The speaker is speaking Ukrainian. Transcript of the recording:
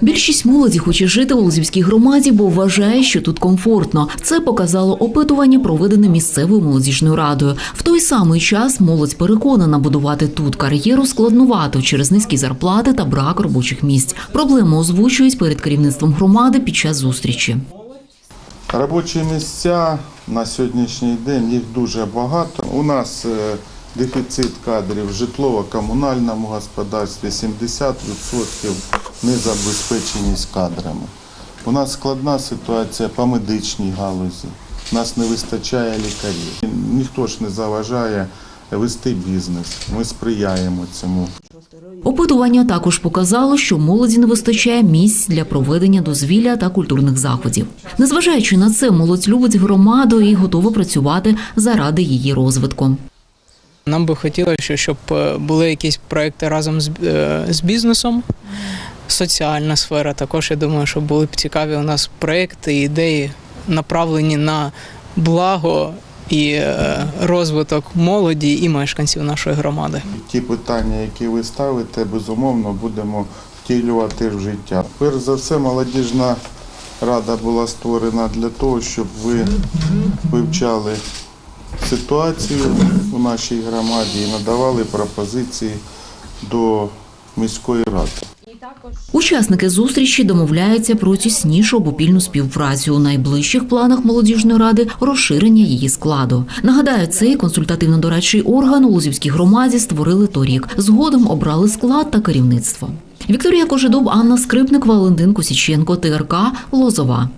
Більшість молоді хоче жити у Лозівській громаді, бо вважає, що тут комфортно. Це показало опитування, проведене місцевою молодіжною радою. В той самий час молодь переконана будувати тут кар'єру складнувато через низькі зарплати та брак робочих місць. Проблеми озвучують перед керівництвом громади під час зустрічі. Робочі місця на сьогоднішній день їх дуже багато. У нас е, дефіцит кадрів в житлово-комунальному господарстві 70% незабезпеченість кадрами. У нас складна ситуація по медичній галузі. У нас не вистачає лікарів. Ніхто ж не заважає вести бізнес. Ми сприяємо цьому. Опитування також показало, що молоді не вистачає місць для проведення дозвілля та культурних заходів. Незважаючи на це, молодь любить громаду і готова працювати заради її розвитку. Нам би хотілося, щоб е, були якісь проекти разом з, е, з бізнесом. Соціальна сфера також, я думаю, що були б цікаві у нас проекти, ідеї, направлені на благо і е, розвиток молоді і мешканців нашої громади. Ті питання, які ви ставите, безумовно будемо втілювати в життя. Перш за все, молодіжна рада була створена для того, щоб ви вивчали ситуацію у нашій громаді і надавали пропозиції до міської ради. Учасники зустрічі домовляються про тіснішу обопільну співпрацю у найближчих планах молодіжної ради розширення її складу. Нагадаю, цей консультативно-дорадчий орган у Лузівській громаді створили торік. Згодом обрали склад та керівництво. Вікторія Кожедуб, Анна Скрипник, Валентин Косіченко, ТРК Лозова.